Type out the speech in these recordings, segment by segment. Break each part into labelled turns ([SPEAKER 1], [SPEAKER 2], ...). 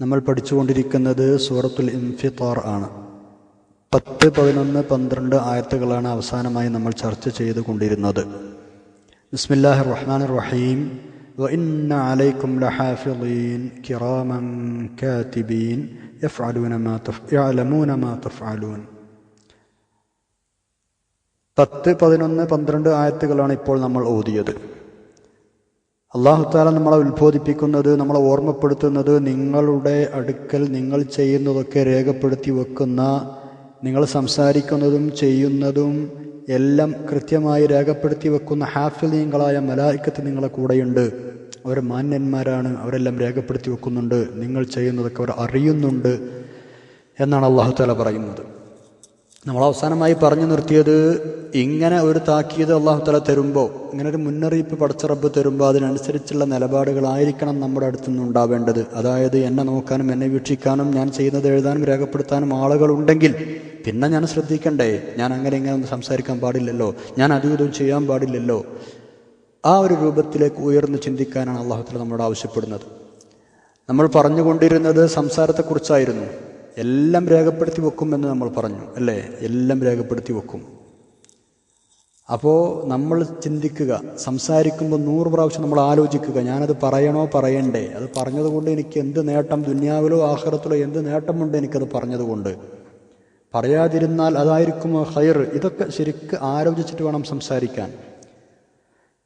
[SPEAKER 1] നമ്മൾ പഠിച്ചുകൊണ്ടിരിക്കുന്നത് സൂറത്തുൽ ഇൻഫിത്താർ ആണ് പത്ത് പതിനൊന്ന് പന്ത്രണ്ട് ആയത്തുകളാണ് അവസാനമായി നമ്മൾ ചർച്ച ചെയ്തുകൊണ്ടിരുന്നത് ബിസ്മില്ലാഹി റഹ്മാൻ റഹീം وإن عليكم لحافظين كراما كاتبين يفعلون ما تف... يعلمون ما تفعلون പത്ത് പതിനൊന്ന് പന്ത്രണ്ട് ആയത്തുകളാണ് ഇപ്പോൾ നമ്മൾ ഓതിയത് അള്ളാഹുത്താല നമ്മളെ ഉത്ബോധിപ്പിക്കുന്നത് നമ്മളെ ഓർമ്മപ്പെടുത്തുന്നത് നിങ്ങളുടെ അടുക്കൽ നിങ്ങൾ ചെയ്യുന്നതൊക്കെ രേഖപ്പെടുത്തി വെക്കുന്ന നിങ്ങൾ സംസാരിക്കുന്നതും ചെയ്യുന്നതും എല്ലാം കൃത്യമായി രേഖപ്പെടുത്തി വെക്കുന്ന ഹാഫിലീങ്ങളായ മലായിക്കത്ത് നിങ്ങളെ കൂടെയുണ്ട്. അവർ മാന്യന്മാരാണ് അവരെല്ലാം രേഖപ്പെടുത്തി വെക്കുന്നുണ്ട്. നിങ്ങൾ ചെയ്യുന്നതൊക്കെ അവർ അറിയുന്നുണ്ട് എന്നാണ് അള്ളാഹുത്താല പറയുന്നത്. നമ്മൾ അവസാനമായി പറഞ്ഞു നിർത്തിയത് ഇങ്ങനെ ഒരു താക്കീത് അള്ളാഹു തല തരുമ്പോൾ ഇങ്ങനെ ഒരു മുന്നറിയിപ്പ് പടച്ചറബ് തരുമ്പോൾ അതിനനുസരിച്ചുള്ള നിലപാടുകളായിരിക്കണം നമ്മുടെ അടുത്തു നിന്ന് ഉണ്ടാവേണ്ടത്. അതായത് എന്നെ നോക്കാനും എന്നെ വീക്ഷിക്കാനും ഞാൻ ചെയ്യുന്നത് എഴുതാനും രേഖപ്പെടുത്താനും ആളുകളുണ്ടെങ്കിൽ പിന്നെ ഞാൻ ശ്രദ്ധിക്കണ്ടേ? ഞാൻ അങ്ങനെ ഇങ്ങനെ ഒന്നും സംസാരിക്കാൻ പാടില്ലല്ലോ. ഞാൻ അതും ചെയ്യാൻ പാടില്ലല്ലോ. ആ ഒരു രൂപത്തിലേക്ക് ഉയർന്ന് ചിന്തിക്കാനാണ് അള്ളാഹു തല നമ്മളോട് ആവശ്യപ്പെടുന്നത്. നമ്മൾ പറഞ്ഞുകൊണ്ടിരുന്നത് സംസാരത്തെക്കുറിച്ചായിരുന്നു. എല്ലാം രേഖപ്പെടുത്തി വെക്കുമെന്ന് നമ്മൾ പറഞ്ഞു അല്ലേ? എല്ലാം രേഖപ്പെടുത്തി വെക്കും. അപ്പോൾ നമ്മൾ ചിന്തിക്കുക സംസാരിക്കുമ്പോൾ നൂറ് പ്രാവശ്യം നമ്മൾ ആലോചിക്കുക ഞാനത് പറയണോ പറയണ്ടേ? അത് പറഞ്ഞതുകൊണ്ട് എനിക്ക് എന്ത് നേട്ടം ദുന്യാവിലോ ആഹ്റത്തിലോ എന്ത് നേട്ടമുണ്ട് എനിക്കത് പറഞ്ഞതുകൊണ്ട്. പറയാതിരുന്നാൽ അതായിരിക്കും ഹയർ ഇതൊക്കെ ശരിക്ക് ആലോചിച്ചിട്ട് വേണം സംസാരിക്കാൻ.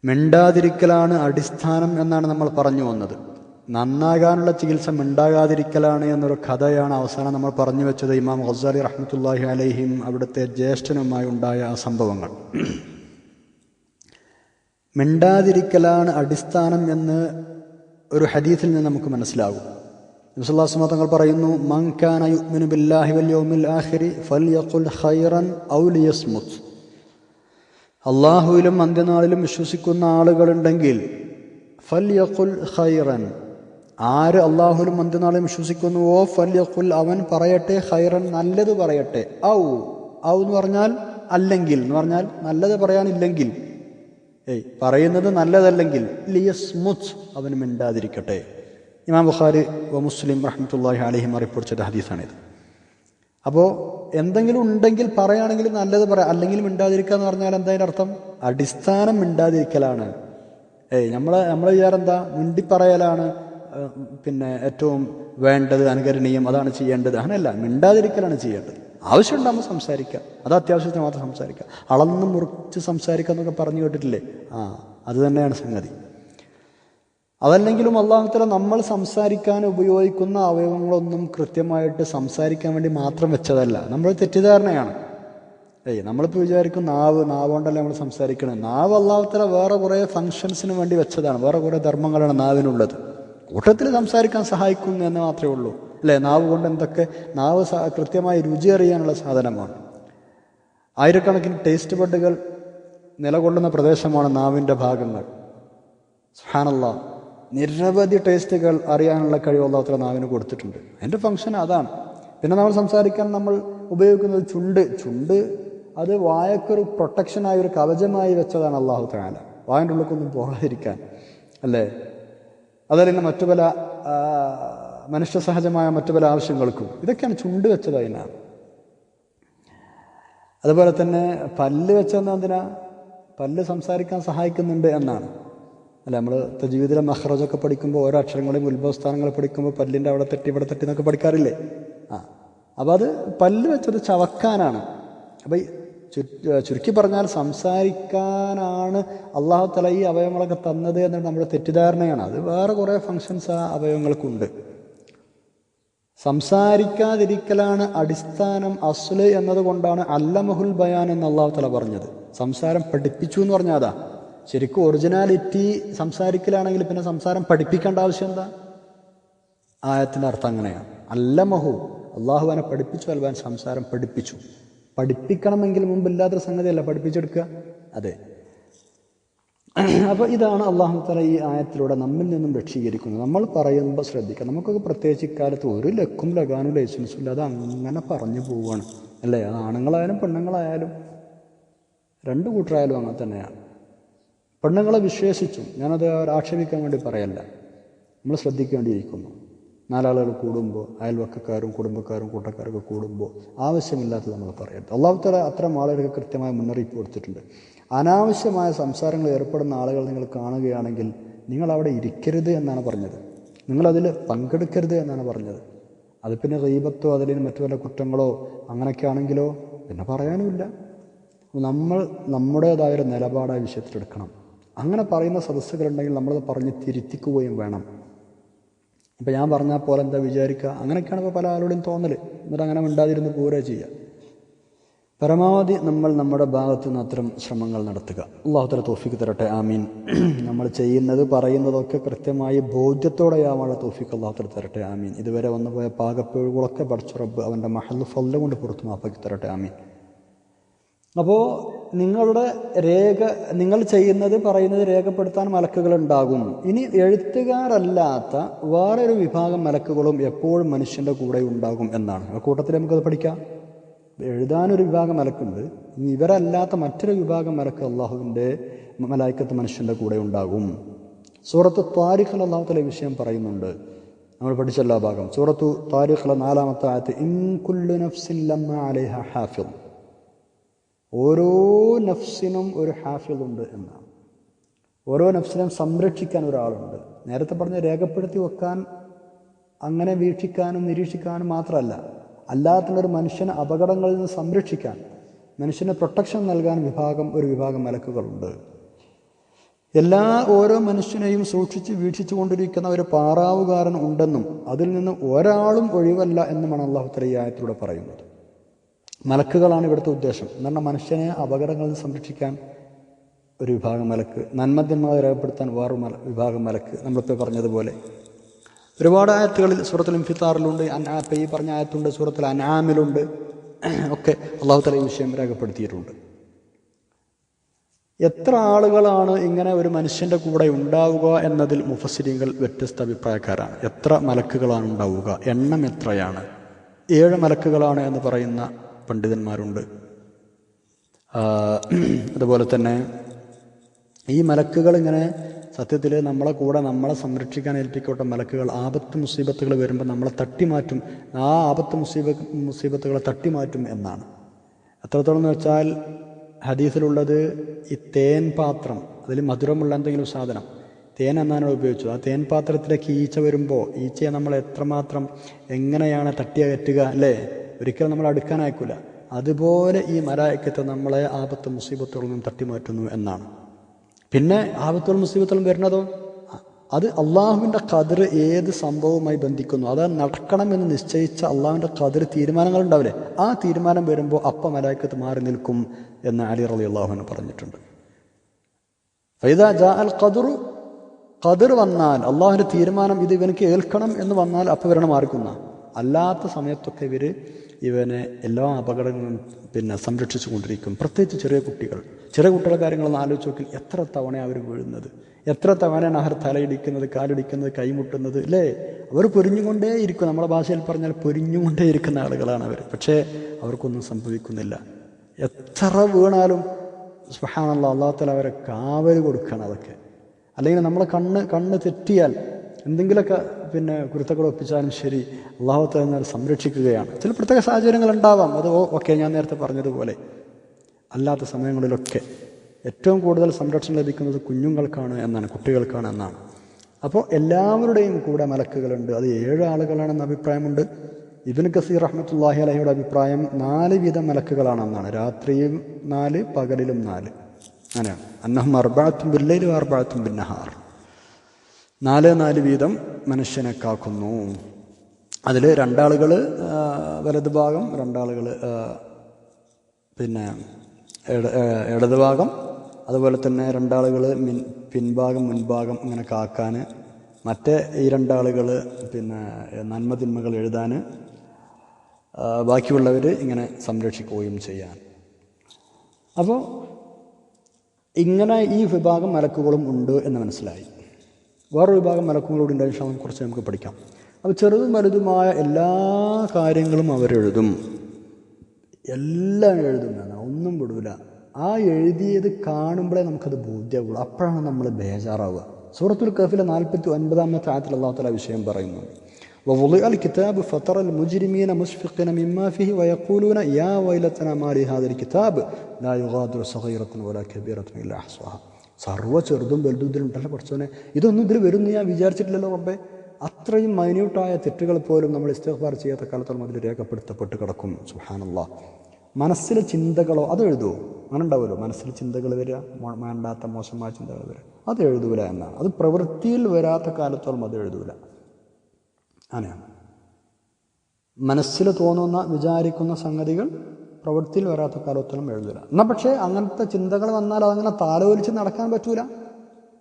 [SPEAKER 1] മിണ്ടാതിരിക്കലാണ് അടിസ്ഥാനം എന്നാണ് നമ്മൾ പറഞ്ഞു വന്നത്. നന്നാകാനുള്ള ചികിത്സ മിണ്ടാകാതിരിക്കലാണ് എന്നൊരു കഥയാണ് അവസാനം നമ്മൾ പറഞ്ഞു വെച്ചത് ഇമാം ഹസാലി റഹ്മത്തുല്ലാഹി അലഹിം അവിടുത്തെ ജ്യേഷ്ഠനുമായി ഉണ്ടായ ആ സംഭവങ്ങൾ. മിണ്ടാതിരിക്കലാണ് അടിസ്ഥാനം എന്ന് ഒരു ഹദീസിൽ നിന്ന് നമുക്ക് മനസ്സിലാകും. തങ്ങൾ പറയുന്നു മങ്കാന ബില്ലാഹി ഔ ലിയസ്മുത്. അള്ളാഹുവിലും അന്ത്യനാളിലും വിശ്വസിക്കുന്ന ആളുകളുണ്ടെങ്കിൽ ഫൽയഖുൽ ഖൈറൻ ആര് അള്ളാഹുലും അന്ത്യനാളും വിശ്വസിക്കുന്നുവോ ഫല്യഖുൽ അവൻ പറയട്ടെ ഹൈറൻ നല്ലത് പറയട്ടെ. ഔ ഔ എന്ന് പറഞ്ഞാൽ അല്ലെങ്കിൽ എന്ന് പറഞ്ഞാൽ നല്ലത് പറയാനില്ലെങ്കിൽ. ഏയ് പറയുന്നത് നല്ലതല്ലെങ്കിൽ. ലിയസ് ലിയസ്മുത്ത് അവൻ മിണ്ടാതിരിക്കട്ടെ. ഇമാം ബുഖാരി വ മുസ്ലിം റഹ്മത്തുല്ലാഹി അലഹിം ചെയ്ത ഹദീസാണിത്. അപ്പോൾ എന്തെങ്കിലും ഉണ്ടെങ്കിൽ പറയുകയാണെങ്കിൽ നല്ലത് പറയാം അല്ലെങ്കിൽ മിണ്ടാതിരിക്കുക എന്ന് പറഞ്ഞാൽ എന്തായാലും അർത്ഥം? അടിസ്ഥാനം മിണ്ടാതിരിക്കലാണ്. ഏയ് നമ്മളെ നമ്മളെ വിചാരം എന്താ? മിണ്ടിപ്പറയലാണ്. പിന്നെ ഏറ്റവും വേണ്ടത് അനുകരണീയം അതാണ് ചെയ്യേണ്ടത്. അങ്ങനെയല്ല മിണ്ടാതിരിക്കലാണ് ചെയ്യേണ്ടത്. ആവശ്യമുണ്ടാകുമ്പോൾ സംസാരിക്കാം. അത് അത്യാവശ്യത്തിന് മാത്രം സംസാരിക്കാം. അളന്ന് മുറിച്ച് സംസാരിക്കുക എന്നൊക്കെ പറഞ്ഞു കേട്ടിട്ടില്ലേ? ആ അത് തന്നെയാണ് സംഗതി. അതല്ലെങ്കിലും അള്ളാഹുത്തല നമ്മൾ സംസാരിക്കാൻ ഉപയോഗിക്കുന്ന അവയവങ്ങളൊന്നും കൃത്യമായിട്ട് സംസാരിക്കാൻ വേണ്ടി മാത്രം വെച്ചതല്ല. നമ്മൾ തെറ്റിദ്ധാരണയാണ്. ഏയ് നമ്മളിപ്പോൾ വിചാരിക്കും നാവ് നാവ് കൊണ്ടല്ലേ നമ്മൾ സംസാരിക്കണേ നാവ് അള്ളാഹുത്തല വേറെ കുറേ ഫങ്ഷൻസിന് വേണ്ടി വെച്ചതാണ്. വേറെ കുറേ ധർമ്മങ്ങളാണ് നാവിനുള്ളത്. കൂട്ടത്തിൽ സംസാരിക്കാൻ സഹായിക്കുന്നു എന്ന് മാത്രമേ ഉള്ളൂ. അല്ലേ? നാവ് കൊണ്ട് എന്തൊക്കെ നാവ് കൃത്യമായി രുചി അറിയാനുള്ള സാധനമാണ്. ആയിരക്കണക്കിന് ടേസ്റ്റ് ബഡുകൾ നിലകൊള്ളുന്ന പ്രദേശമാണ് നാവിന്റെ ഭാഗങ്ങൾ. സുഹാനല്ല നിരവധി ടേസ്റ്റുകൾ അറിയാനുള്ള കഴിവ് അള്ളാഹുത്തല നാവിന് കൊടുത്തിട്ടുണ്ട്. അതിന്റെ ഫങ്ഷൻ അതാണ്. പിന്നെ നമ്മൾ സംസാരിക്കാൻ നമ്മൾ ഉപയോഗിക്കുന്നത് ചുണ്ട്. ചുണ്ട് അത് വായക്കൊരു പ്രൊട്ടക്ഷനായി ഒരു കവചമായി വെച്ചതാണ് അള്ളാഹു താല വായന്റെ ഉള്ളിലേക്കൊന്നും പോകാതിരിക്കാൻ. അല്ലേ? അതല്ലെങ്കിൽ മറ്റു പല മനുഷ്യ സഹജമായ മറ്റു പല ആവശ്യങ്ങൾക്കും. ഇതൊക്കെയാണ് ചുണ്ട് വെച്ചത് അതിനാണ്. അതുപോലെ തന്നെ പല്ല് വെച്ചെന്ന് എന്തിനാ? പല്ല് സംസാരിക്കാൻ സഹായിക്കുന്നുണ്ട് എന്നാണ്. അല്ല നമ്മൾ ജീവിതത്തിലെ മഹ്റജൊക്കെ പഠിക്കുമ്പോൾ ഓരോ അക്ഷരങ്ങളെയും ഉത്ഭവസ്ഥാനങ്ങൾ പഠിക്കുമ്പോൾ പല്ലിന്റെ അവിടെ തെറ്റി ഇവിടെ തെറ്റി എന്നൊക്കെ പഠിക്കാറില്ലേ? ആ. അപ്പോൾ അത് പല്ല് വെച്ചത് ചവക്കാനാണ്. അപ്പം ഈ ചു- ചുരുക്കി പറഞ്ഞാൽ സംസാരിക്കാനാണ് അള്ളാഹു തല ഈ അവയവങ്ങളൊക്കെ തന്നത് എന്നൊരു നമ്മുടെ തെറ്റിദ്ധാരണയാണ്. അത് വേറെ കുറേ ഫങ്ഷൻസ് ആ അവയവങ്ങൾക്കുണ്ട്. സംസാരിക്കാതിരിക്കലാണ് അടിസ്ഥാനം അസ്ല് എന്നതുകൊണ്ടാണ് അല്ലമഹുൽ ബയാൻ എന്ന് അള്ളാഹു തല പറഞ്ഞത്. സംസാരം പഠിപ്പിച്ചു എന്ന് പറഞ്ഞാൽ അതാ. ശരിക്കും ഒറിജിനാലിറ്റി സംസാരിക്കലാണെങ്കിൽ പിന്നെ സംസാരം പഠിപ്പിക്കേണ്ട ആവശ്യം എന്താ? ആയത്തിന്റെ അർത്ഥം അങ്ങനെയാണ്. അല്ലമഹു അള്ളാഹു അവനെ പഠിപ്പിച്ചു അൽബാൻ സംസാരം പഠിപ്പിച്ചു. പഠിപ്പിക്കണമെങ്കിൽ മുമ്പില്ലാത്തൊരു സംഗതിയല്ല പഠിപ്പിച്ചെടുക്കുക. അതെ. അപ്പോൾ ഇതാണ് അള്ളാഹു തല ഈ ആയത്തിലൂടെ നമ്മിൽ നിന്നും രക്ഷീകരിക്കുന്നത് നമ്മൾ പറയുമ്പോൾ ശ്രദ്ധിക്കുക. നമുക്കൊക്കെ പ്രത്യേകിച്ച് ഇക്കാലത്ത് ഒരു ലക്കും ലഗാനും ലൈസൻസും ഇല്ലാതെ അങ്ങനെ പറഞ്ഞു പോവുകയാണ് അല്ലേ? ആണുങ്ങളായാലും പെണ്ണുങ്ങളായാലും രണ്ട് കൂട്ടരായാലും അങ്ങനെ തന്നെയാണ്. പെണ്ണുങ്ങളെ വിശ്വസിച്ചും ഞാനത് ആക്ഷേപിക്കാൻ വേണ്ടി പറയല്ല. നമ്മൾ ശ്രദ്ധിക്കേണ്ടിയിരിക്കുന്നു. നാലാളുകൾ കൂടുമ്പോൾ അയൽവക്കക്കാരും കുടുംബക്കാരും കൂട്ടക്കാരൊക്കെ കൂടുമ്പോൾ ആവശ്യമില്ലാത്തത് നമ്മൾ പറയരുത്. അള്ളാഹുത്തല തല അത്തരം ആളുകൾക്ക് കൃത്യമായ മുന്നറിയിപ്പ് കൊടുത്തിട്ടുണ്ട്. അനാവശ്യമായ സംസാരങ്ങൾ ഏർപ്പെടുന്ന ആളുകൾ നിങ്ങൾ കാണുകയാണെങ്കിൽ നിങ്ങൾ അവിടെ ഇരിക്കരുത് എന്നാണ് പറഞ്ഞത്. നിങ്ങളതിൽ പങ്കെടുക്കരുത് എന്നാണ് പറഞ്ഞത്. അത് പിന്നെ റീബത്തോ അതിൽ മറ്റു വല്ല കുറ്റങ്ങളോ അങ്ങനെയൊക്കെ ആണെങ്കിലോ പിന്നെ പറയാനുമില്ല. നമ്മൾ നമ്മുടേതായൊരു നിലപാടായ വിഷയത്തിലെടുക്കണം അങ്ങനെ പറയുന്ന സദസ്സുകളുണ്ടെങ്കിൽ നമ്മളത് പറഞ്ഞ് തിരുത്തിക്കുകയും വേണം. ഇപ്പം ഞാൻ പറഞ്ഞാൽ പോലെ എന്താ വിചാരിക്കുക അങ്ങനെയൊക്കെയാണ് ഇപ്പോൾ പല ആളോടും തോന്നൽ എന്നിട്ട് അങ്ങനെ മിണ്ടാതിരുന്ന് പോരുക ചെയ്യുക പരമാവധി നമ്മൾ നമ്മുടെ ഭാഗത്തു നിന്ന് അത്തരം ശ്രമങ്ങൾ നടത്തുക. അള്ളാഹുത്തല തോഫിക്ക് തരട്ടെ. ആമീൻ. നമ്മൾ ചെയ്യുന്നത് പറയുന്നതൊക്കെ കൃത്യമായി ബോധ്യത്തോടെയാവാനുള്ള തോഫിക്ക് അള്ളാഹുത്തല തരട്ടെ. ആമീൻ. ഇതുവരെ വന്നുപോയ പാകപ്പിഴകളൊക്കെ പഠിച്ച റബ്ബ് അവന്റെ മഹൽ ഫല്ല കൊണ്ട് പുറത്തു മാപ്പാക്കി തരട്ടെ. ആമീൻ. അപ്പോൾ നിങ്ങളുടെ രേഖ നിങ്ങൾ ചെയ്യുന്നത് പറയുന്നത് രേഖപ്പെടുത്താൻ മലക്കുകൾ ഉണ്ടാകും ഇനി എഴുത്തുകാരല്ലാത്ത വേറൊരു വിഭാഗം മലക്കുകളും എപ്പോഴും മനുഷ്യന്റെ കൂടെ ഉണ്ടാകും എന്നാണ്. ആ കൂട്ടത്തിൽ നമുക്കത് പഠിക്കാം. എഴുതാനൊരു വിഭാഗം മലക്കുണ്ട്. ഇവരല്ലാത്ത മറ്റൊരു വിഭാഗം മലക്ക് അള്ളാഹുവിന്റെ മലായിക്കത്ത് മനുഷ്യന്റെ കൂടെ ഉണ്ടാകും. സൂറത്ത് താരിഖൽ അള്ളാഹുത്തല വിഷയം പറയുന്നുണ്ട്. നമ്മൾ പഠിച്ചല്ലോ ഭാഗം. സൂറത്തു താരിഖല നാലാമത്തെ ആയത്ത് ഇൻകുല്ലു അലൈഹ ഹാഫിദ്. ഓരോ നഫ്സിനും ഒരു ഹാഫിളുണ്ട് എന്നാണ്. ഓരോ നഫ്സിനും സംരക്ഷിക്കാൻ ഒരാളുണ്ട്. നേരത്തെ പറഞ്ഞ് രേഖപ്പെടുത്തി വെക്കാൻ അങ്ങനെ വീക്ഷിക്കാനും നിരീക്ഷിക്കാനും മാത്രമല്ല അല്ലാത്തുള്ളൊരു മനുഷ്യനെ അപകടങ്ങളിൽ നിന്ന് സംരക്ഷിക്കാൻ മനുഷ്യന് പ്രൊട്ടക്ഷൻ നൽകാൻ വിഭാഗം ഒരു വിഭാഗം മലക്കുകളുണ്ട് എല്ലാ ഓരോ മനുഷ്യനെയും സൂക്ഷിച്ച് വീക്ഷിച്ചു കൊണ്ടിരിക്കുന്ന ഒരു പാറാവുകാരൻ ഉണ്ടെന്നും അതിൽ നിന്ന് ഒരാളും ഒഴിവല്ല എന്നുമാണ് അള്ളാഹു തലയായത്തിലൂടെ പറയുന്നത്. മലക്കുകളാണ് ഇവിടുത്തെ ഉദ്ദേശം. എന്നാൽ മനുഷ്യനെ അപകടങ്ങളിൽ സംരക്ഷിക്കാൻ ഒരു വിഭാഗം മലക്ക്. നന്മദ്യന്മാരെ രേഖപ്പെടുത്താൻ വേറൊരു മല വിഭാഗം മലക്ക്. നമ്മളിപ്പോൾ പറഞ്ഞതുപോലെ. ഒരുപാട് ആയത്തുകളിൽ സൂറത്തിൽ ഇംഫിത്താറിലുണ്ട് അനാപ്പ ഈ പറഞ്ഞ ആയത്തുണ്ട് സൂറത്തിൽ അനാമിലുണ്ട്. ഒക്കെ അള്ളാഹു തല ഈ വിഷയം രേഖപ്പെടുത്തിയിട്ടുണ്ട്. എത്ര ആളുകളാണ് ഇങ്ങനെ ഒരു മനുഷ്യന്റെ കൂടെ ഉണ്ടാവുക എന്നതിൽ മുഫസിരിങ്ങൾ വ്യത്യസ്ത അഭിപ്രായക്കാരാണ്. എത്ര മലക്കുകളാണ് ഉണ്ടാവുക? എണ്ണം എത്രയാണ്? ഏഴ് മലക്കുകളാണ് എന്ന് പറയുന്ന പണ്ഡിതന്മാരുണ്ട്. അതുപോലെ തന്നെ ഈ മലക്കുകൾ ഇങ്ങനെ സത്യത്തിൽ നമ്മളെ കൂടെ നമ്മളെ സംരക്ഷിക്കാൻ ഏൽപ്പിക്കോട്ടെ മലക്കുകൾ ആപത്ത് മുസീബത്തുകൾ വരുമ്പോൾ നമ്മളെ തട്ടി മാറ്റും ആ ആപത്ത് മുസീബ മുസീബത്തുകളെ തട്ടി മാറ്റും എന്നാണ്. എത്രത്തോളം എന്ന് വെച്ചാൽ ഹദീസിലുള്ളത് ഈ തേൻ പാത്രം അതിൽ മധുരമുള്ള എന്തെങ്കിലും സാധനം തേൻ എന്നാണ് ഉപയോഗിച്ചത്. ആ തേൻ പാത്രത്തിലേക്ക് ഈച്ച വരുമ്പോൾ ഈച്ചയെ നമ്മൾ എത്രമാത്രം എങ്ങനെയാണ് തട്ടിയകറ്റുക അല്ലേ? ഒരിക്കലും നമ്മൾ അടുക്കാനായിക്കൂല. അതുപോലെ ഈ മലായക്കത്തെ നമ്മളെ ആപത്ത് മുസീബത്തുകളിൽ നിന്നും തട്ടിമാറ്റുന്നു എന്നാണ്. പിന്നെ ആപത്തുകൾ മുസീബത്തുകളും വരുന്നതോ അത് അള്ളാഹുവിന്റെ കതിർ ഏത് സംഭവവുമായി ബന്ധിക്കുന്നു? അത് നടക്കണമെന്ന് നിശ്ചയിച്ച അള്ളാഹുവിന്റെ കതിർ തീരുമാനങ്ങൾ ഉണ്ടാവില്ലേ? ആ തീരുമാനം വരുമ്പോൾ അപ്പ മലായക്കത്ത് മാറി നിൽക്കും എന്ന് അലി റലി അള്ളാഹുവിന് പറഞ്ഞിട്ടുണ്ട്. ഖദറു ഖദർ വന്നാൽ അള്ളാഹുവിന്റെ തീരുമാനം ഇത് ഇവനക്ക് ഏൽക്കണം എന്ന് വന്നാൽ അപ്പം ഇവരെ മാറിക്കുന്ന. അല്ലാത്ത സമയത്തൊക്കെ ഇവർ ഇവനെ എല്ലാ അപകടങ്ങളും പിന്നെ സംരക്ഷിച്ചു കൊണ്ടിരിക്കും. പ്രത്യേകിച്ച് ചെറിയ കുട്ടികൾ. ചെറിയ കുട്ടികളുടെ കാര്യങ്ങളൊന്ന് ആലോചിച്ച് നോക്കി എത്ര തവണയാണ് അവർ വീഴുന്നത്? എത്ര തവണയാണ് അവർ തലയിടിക്കുന്നത് കാലിടിക്കുന്നത് കൈമുട്ടുന്നത്? അല്ലേ അവർ പൊരിഞ്ഞുകൊണ്ടേ ഇരിക്കും നമ്മളെ ഭാഷയിൽ പറഞ്ഞാൽ പൊരിഞ്ഞുകൊണ്ടേ ഇരിക്കുന്ന ആളുകളാണ് അവർ. പക്ഷേ അവർക്കൊന്നും സംഭവിക്കുന്നില്ല. എത്ര വീണാലും സുഹാനുള്ള അള്ളാഹത്തല അവരെ കാവൽ കൊടുക്കുകയാണ് അതൊക്കെ. അല്ലെങ്കിൽ നമ്മളെ കണ്ണ് കണ്ണ് തെറ്റിയാൽ എന്തെങ്കിലുമൊക്കെ പിന്നെ കുരുത്തക്കൾ ഒപ്പിച്ചാലും ശരി അള്ളാഹുത്തെ എന്നാൽ സംരക്ഷിക്കുകയാണ്. ചില പ്രത്യേക സാഹചര്യങ്ങൾ ഉണ്ടാവാം അത് ഓക്കെ ഞാൻ നേരത്തെ പറഞ്ഞതുപോലെ. അല്ലാത്ത സമയങ്ങളിലൊക്കെ ഏറ്റവും കൂടുതൽ സംരക്ഷണം ലഭിക്കുന്നത് കുഞ്ഞുങ്ങൾക്കാണ് എന്നാണ് കുട്ടികൾക്കാണ് എന്നാണ്. അപ്പോൾ എല്ലാവരുടെയും കൂടെ മലക്കുകളുണ്ട്. അത് ഏഴ് ആളുകളാണെന്ന അഭിപ്രായമുണ്ട്. ഇബിൻ കസീർ റഹ്മത്തുല്ലാഹി അലഹിയുടെ അഭിപ്രായം നാല് വീതം മലക്കുകളാണെന്നാണ് രാത്രിയും നാല് പകലിലും നാല്. അങ്ങനെയാണ്. അന്നഹം അർബാത്തും ബില്ലയിലും അർബാത്തും ബിന്നഹാർ നാല് നാല് വീതം മനുഷ്യനെ കാക്കുന്നു. അതിൽ രണ്ടാളുകൾ വലത് ഭാഗം രണ്ടാളുകൾ പിന്നെ ഇടതുഭാഗം ഇടത് ഭാഗം. അതുപോലെ തന്നെ രണ്ടാളുകൾ മിൻ പിൻഭാഗം മുൻഭാഗം ഇങ്ങനെ കാക്കാൻ മറ്റേ ഈ രണ്ടാളുകൾ പിന്നെ നന്മ തിന്മകൾ എഴുതാൻ ബാക്കിയുള്ളവർ ഇങ്ങനെ സംരക്ഷിക്കുകയും ചെയ്യാൻ. അപ്പോൾ ഇങ്ങനെ ഈ വിഭാഗം മലക്കുകളും ഉണ്ട് എന്ന് മനസ്സിലായി. വേറൊരു വിഭാഗം മലക്കുകളോട് ഉണ്ടായ ശാമം കുറച്ച് നമുക്ക് പഠിക്കാം അപ്പോൾ ചെറുതും വലുതുമായ എല്ലാ കാര്യങ്ങളും അവരെഴുതും എല്ലാം എഴുതും എന്നാണ് ഒന്നും വിടൂല ആ എഴുതിയത് കാണുമ്പോഴേ നമുക്കത് ബോധ്യമുള്ളൂ അപ്പോഴാണ് നമ്മൾ ബേജാറാവുക സൂറത്തുൽ കഫിലെ നാൽപ്പത്തി ഒൻപതാമത്തെ ആയത്തിൽ അള്ളാഹു തല വിഷയം പറയുന്നു ووضع الكتاب فترى المجرمين مشفقين مما فيه ويقولون يا ويلتنا ما لهذا الكتاب لا يغادر صغيرة ولا كبيرة إلا أحصاها സർവ ചെറുതും വലുതും ഇതിലുണ്ടല്ലോ കുറച്ചോനെ ഇതൊന്നും ഇതിൽ വരും ഞാൻ വിചാരിച്ചിട്ടില്ലല്ലോ റബ്ബേ അത്രയും മൈന്യൂട്ടായ തെറ്റുകൾ പോലും നമ്മൾ ഇസ്തഫാർ ചെയ്യാത്ത കാലത്തോളം അതിൽ രേഖപ്പെടുത്തപ്പെട്ട് കിടക്കും. സുഹാനുള്ള മനസ്സിലെ ചിന്തകളോ അത് എഴുതുമോ അങ്ങനെ ഉണ്ടാവുമല്ലോ മനസ്സിൽ ചിന്തകൾ വരിക വേണ്ടാത്ത മോശമായ ചിന്തകൾ വരിക. അത് എഴുതൂല എന്നാണ്. അത് പ്രവൃത്തിയിൽ വരാത്ത കാലത്തോളം അത് എഴുതൂല. അങ്ങനെയാണ്. മനസ്സിൽ തോന്നുന്ന വിചാരിക്കുന്ന സംഗതികൾ പ്രവൃത്തിയിൽ വരാത്ത കാലത്തോളം എഴുതില്ല. എന്നാൽ പക്ഷേ അങ്ങനത്തെ ചിന്തകൾ വന്നാൽ അതങ്ങനെ താലോലിച്ച് നടക്കാൻ പറ്റൂല.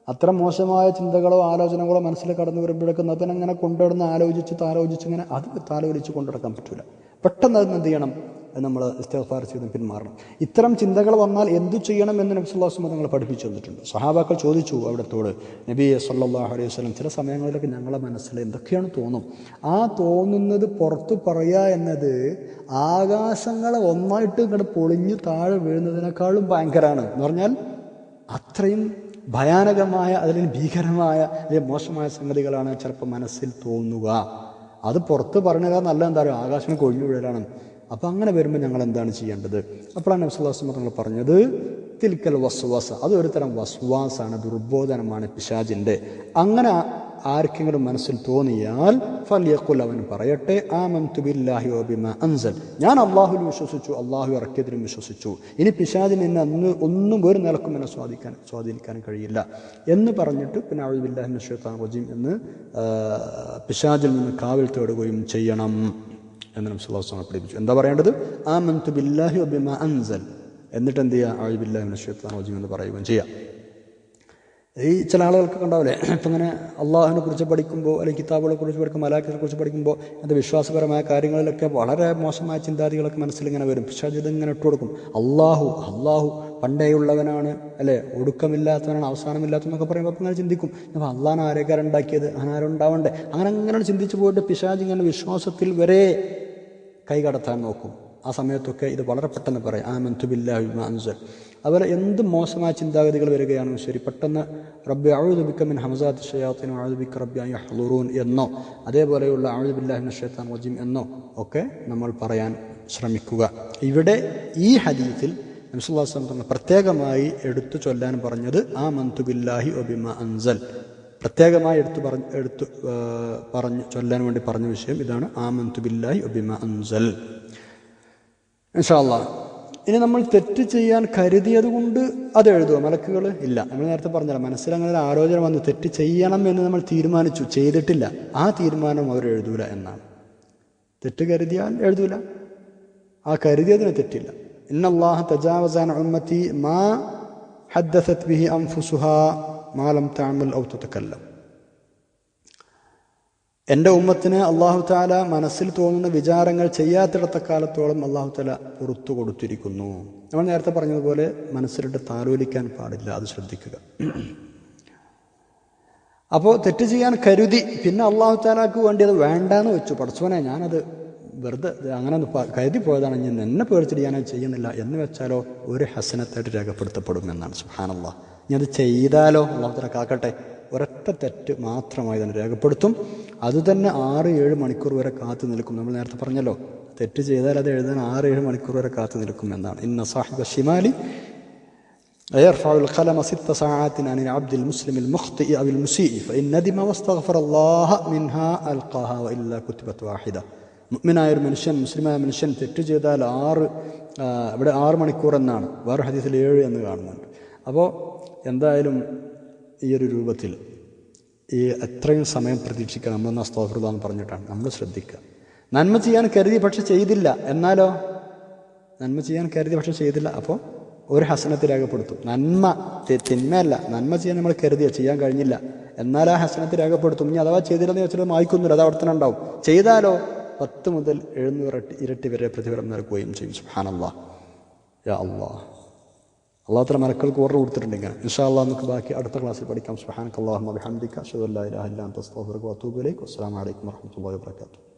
[SPEAKER 1] അത്ര മോശമായ ചിന്തകളോ ആലോചനകളോ മനസ്സിൽ കടന്നു വരുമ്പോഴേക്കും അതിനങ്ങനെ കൊണ്ടുവന്ന് ആലോചിച്ച് താലോചിച്ച് ഇങ്ങനെ അത് താലോലിച്ച് കൊണ്ടുനടക്കാൻ പറ്റൂല. പെട്ടെന്ന് അതിന് എന്ത് ചെയ്യണം? നമ്മൾ ഇസ്തഫാർ ചെയ്ത് പിന്മാറണം. ഇത്തരം ചിന്തകൾ വന്നാൽ എന്തു ചെയ്യണം എന്ന് നബ്സുല്ലാസ്മ തങ്ങൾ പഠിപ്പിച്ചു തന്നിട്ടുണ്ട്. സഹാബാക്കൾ ചോദിച്ചു അവിടത്തോട് നബിയെ സല്ലല്ലാഹു അലൈഹി വസ്ലം ചില സമയങ്ങളിലൊക്കെ ഞങ്ങളുടെ മനസ്സിൽ എന്തൊക്കെയാണ് തോന്നും? ആ തോന്നുന്നത് പുറത്തു പറയുക എന്നത് ആകാശങ്ങളെ ഒന്നായിട്ട് ഇങ്ങോട്ട് പൊളിഞ്ഞു താഴെ വീഴുന്നതിനേക്കാളും ഭയങ്കരമാണ് എന്ന് പറഞ്ഞാൽ അത്രയും ഭയാനകമായ അല്ലെങ്കിൽ ഭീകരമായ അല്ലെങ്കിൽ മോശമായ സംഗതികളാണ് ചിലപ്പോൾ മനസ്സിൽ തോന്നുക. അത് പുറത്ത് പറഞ്ഞതാ നല്ല എന്താ പറയുക ആകാശം കൊഴിഞ്ഞു വീഴലാണ്. അപ്പം അങ്ങനെ വരുമ്പോൾ ഞങ്ങൾ എന്താണ് ചെയ്യേണ്ടത് അപ്പോഴാണ് നബ്സുല്ലാസ്മ തങ്ങൾ പറഞ്ഞത് തിൽക്കൽ വസ്വാസ ഒരു തരം വസ്വാസാണ് ദുർബോധനമാണ് പിശാജിന്റെ അങ്ങനെ ആർക്കെങ്കിലും മനസ്സിൽ തോന്നിയാൽ ഫലിയക്കുൽ അവൻ പറയട്ടെ ആമം ബില്ലാഹി വബിമ അൻസൽ. ഞാൻ അള്ളാഹുവിൽ വിശ്വസിച്ചു അള്ളാഹു ഇറക്കിയതിലും വിശ്വസിച്ചു. ഇനി പിശാജിന് എന്നെ അന്ന് ഒന്നും ഒരു നിലക്കും എന്നെ സ്വാധീനിക്കാൻ സ്വാധീനിക്കാൻ കഴിയില്ല. എന്ന് പറഞ്ഞിട്ട് പിന്നെ അഴുബില്ലാഹിൻ ഷെയ്ത്താൻ റജീം എന്ന് പിശാദിൽ നിന്ന് കാവൽ തേടുകയും ചെയ്യണം. എന്ന് സുഹാസ്വാമി പഠിപ്പിച്ചു. എന്താ പറയേണ്ടത്? ആ മന്തു ബില്ലാഹി വബിമ അൻസൽ. എന്നിട്ട് എന്ത് ചെയ്യുക? ബില്ലാഹി ഷെയ്ത്താൻ റജീം എന്ന് പറയുകയും ചെയ്യാം ഈ ചില ആളുകൾക്ക് ഉണ്ടാവില്ലേ? ഇപ്പം ഇങ്ങനെ അള്ളാഹുവിനെ കുറിച്ച് പഠിക്കുമ്പോൾ അല്ലെങ്കിൽ കിതാബുകളെ കുറിച്ച് പഠിക്കുമ്പോൾ മലാഖിനെ കുറിച്ച് പഠിക്കുമ്പോൾ അത് വിശ്വാസപരമായ കാര്യങ്ങളിലൊക്കെ വളരെ മോശമായ ചിന്താഗതികളൊക്കെ മനസ്സിൽ ഇങ്ങനെ വരും. പക്ഷേ ഇതിങ്ങനെ ഇട്ട് കൊടുക്കും. അള്ളാഹു അള്ളാഹു പണ്ടേയുള്ളവനാണ് അല്ലേ ഒടുക്കമില്ലാത്തവനാണ് അവസാനമില്ലാത്തവനൊക്കെ പറയുമ്പോൾ അപ്പം ഇങ്ങനെ ചിന്തിക്കും. അപ്പോൾ അള്ളാഹാണ് ആരേക്കാരുണ്ടാക്കിയത് അങ്ങനെ ആരും ഉണ്ടാവണ്ടേ? അങ്ങനെ അങ്ങനെ ചിന്തിച്ച് പോയിട്ട് പിശാജ് ഇങ്ങനെ വിശ്വാസത്തിൽ വരെ കൈകടത്താൻ നോക്കും. ആ സമയത്തൊക്കെ ഇത് വളരെ പെട്ടെന്ന് പറയും. ആ മന്തുബില്ലാഹി അൻസൽ. അതുപോലെ എന്ത് മോശമായ ചിന്താഗതികൾ വരികയാണെങ്കിലും ശരി പെട്ടെന്ന് റബ്ബി അഴുദുബിക്ക മിൻ ഹംസാത്ത് ഷയാത്തിനും അഴുദുബിക്ക റബ്ബി അയ്യ ഹലൂറൂൻ എന്നോ അതേപോലെയുള്ള അഴുദുബില്ലാഹിൻ ഷെയ്ത്താൻ വജീം എന്നോ ഒക്കെ നമ്മൾ പറയാൻ ശ്രമിക്കുക. ഇവിടെ ഈ ഹദീത്തിൽ നബ്സുല്ലാസ്ലം പ്രത്യേകമായി എടുത്തു ചൊല്ലാൻ പറഞ്ഞത് ആ മന്തുബില്ലാഹി ഒബിമ അൻസൽ പ്രത്യേകമായി എടുത്തു പറഞ്ഞ് എടുത്തു പറഞ്ഞു ചൊല്ലാൻ വേണ്ടി പറഞ്ഞ വിഷയം ഇതാണ്. ആമന്തു ബില്ലായി ഒബിമ അൻസൽ. ഇൻഷാല്ല ഇനി നമ്മൾ തെറ്റ് ചെയ്യാൻ കരുതിയത് കൊണ്ട് അത് എഴുതുക മലക്കുകൾ ഇല്ല. നമ്മൾ നേരത്തെ പറഞ്ഞല്ലോ മനസ്സിൽ അങ്ങനെ ഒരു ആലോചന വന്നു. തെറ്റ് ചെയ്യണം എന്ന് നമ്മൾ തീരുമാനിച്ചു. ചെയ്തിട്ടില്ല. ആ തീരുമാനം അവർ എഴുതൂല എന്നാണ്. തെറ്റ് കരുതിയാൽ എഴുതൂല. ആ കരുതിയതിന് തെറ്റില്ല. ഇന്നല്ലാഹ തജാവസാൻ ഉമ്മത്തി മാ ഹദ്ദസത് ബിഹി അൻഫുസുഹ. മാ ലം تعمل ഔ تتكلم. എന്റെ ഉമ്മത്തിന് അള്ളാഹു താല മനസ്സിൽ തോന്നുന്ന വിചാരങ്ങൾ ചെയ്യാത്തിടത്ത കാലത്തോളം അള്ളാഹു താല പുറത്തു കൊടുത്തിരിക്കുന്നു. നമ്മൾ നേരത്തെ പറഞ്ഞതുപോലെ മനസ്സിലിട്ട് താലോലിക്കാൻ പാടില്ല അത് ശ്രദ്ധിക്കുക. അപ്പോൾ തെറ്റ് ചെയ്യാൻ കരുതി പിന്നെ അള്ളാഹു താലാക്ക് വേണ്ടി അത് വേണ്ടാന്ന് വെച്ചു. പഠിച്ചോനെ ഞാനത് വെറുതെ അങ്ങനെ കരുതി പോയതാണ്. ഞാൻ എന്നെ പേടിച്ചിട്ട് ഞാനത് ചെയ്യുന്നില്ല. എന്ന് വെച്ചാലോ ഒരു ഹസനത്തായിട്ട് രേഖപ്പെടുത്തപ്പെടും എന്നാണ് സുഹാനല്ല ഇനി അത് ചെയ്താലോ അള്ളാഹു താല കാക്കട്ടെ ഒരൊറ്റ തെറ്റ് മാത്രമായി തന്നെ രേഖപ്പെടുത്തും അത് തന്നെ ആറ് ഏഴ് മണിക്കൂർ വരെ കാത്തു നിൽക്കും നമ്മൾ നേരത്തെ പറഞ്ഞല്ലോ തെറ്റ് ചെയ്താൽ അത് എഴുതാൻ ആറ് ഏഴ് മണിക്കൂർ വരെ കാത്തു നിൽക്കും എന്നാണ് ഇന്ന സാഹിബ ഷിമാലി يرفع القلم ست ساعات عن العبد المسلم المخطئ أو المسيء فإن ندم واستغفر الله منها ألقاها وإلا كتبت واحدة മുഗ്മിനായ ഒരു മനുഷ്യൻ മുസ്ലിമായ മനുഷ്യൻ തെറ്റ് ചെയ്താൽ ആറ് ആ, ഇവിടെ ആറ് മണിക്കൂർ എന്നാണ് വേറെ ഹദീസിൽ ഏഴ് എന്ന് കാണുന്നുണ്ട് അപ്പോൾ എന്തായാലും ഈ ഒരു രൂപത്തിൽ ഈ എത്രയും സമയം പ്രതീക്ഷിക്കുക നമ്മളൊന്ന് അസ്തോഫൃത എന്ന് പറഞ്ഞിട്ടാണ്. നമ്മൾ ശ്രദ്ധിക്കുക. നന്മ ചെയ്യാൻ കരുതി പക്ഷെ ചെയ്തില്ല. എന്നാലോ? നന്മ ചെയ്യാൻ കരുതി പക്ഷെ ചെയ്തില്ല. അപ്പോൾ ഒരു ഹസനത്തിൽ രേഖപ്പെടുത്തും നന്മ തിന്മയല്ല. നന്മ ചെയ്യാൻ നമ്മൾ കരുതിയ ചെയ്യാൻ കഴിഞ്ഞില്ല. എന്നാൽ ആ ഹസനത്തിൽ രേഖപ്പെടുത്തും ഇനി അഥവാ ചെയ്തില്ലെന്ന് വെച്ചാൽ മായ്ക്കുന്നില്ല. അത് അവിടെ തന്നെ ഉണ്ടാവും. ചെയ്താലോ? പത്ത് മുതൽ എഴുന്നൂറ് ഇരട്ടി വരെ പ്രതിഫലം നൽകുകയും ചെയ്യും. സുഹാനല്ലാ യാ അള്ളാ അള്ളാഹു തല മലക്കൾക്ക് ഓർഡർ കൊടുത്തിട്ടുണ്ട് ഇങ്ങനെ ഇൻഷാ അള്ളാഹ് നമുക്ക് ബാക്കി അടുത്ത ക്ലാസ്സിൽ പഠിക്കാം സുഹാനക്ക് അള്ളാഹു ബിഹംദിക അഷ്ഹദു അല്ലാ ഇലാഹ ഇല്ലാ അൻത അസ്തഗ്ഫിറുക വഅതൂബു ഇലൈക് അസ്സലാമു അലൈക്കും വറഹ്മത്തുള്ളാഹി വബറകാതുഹു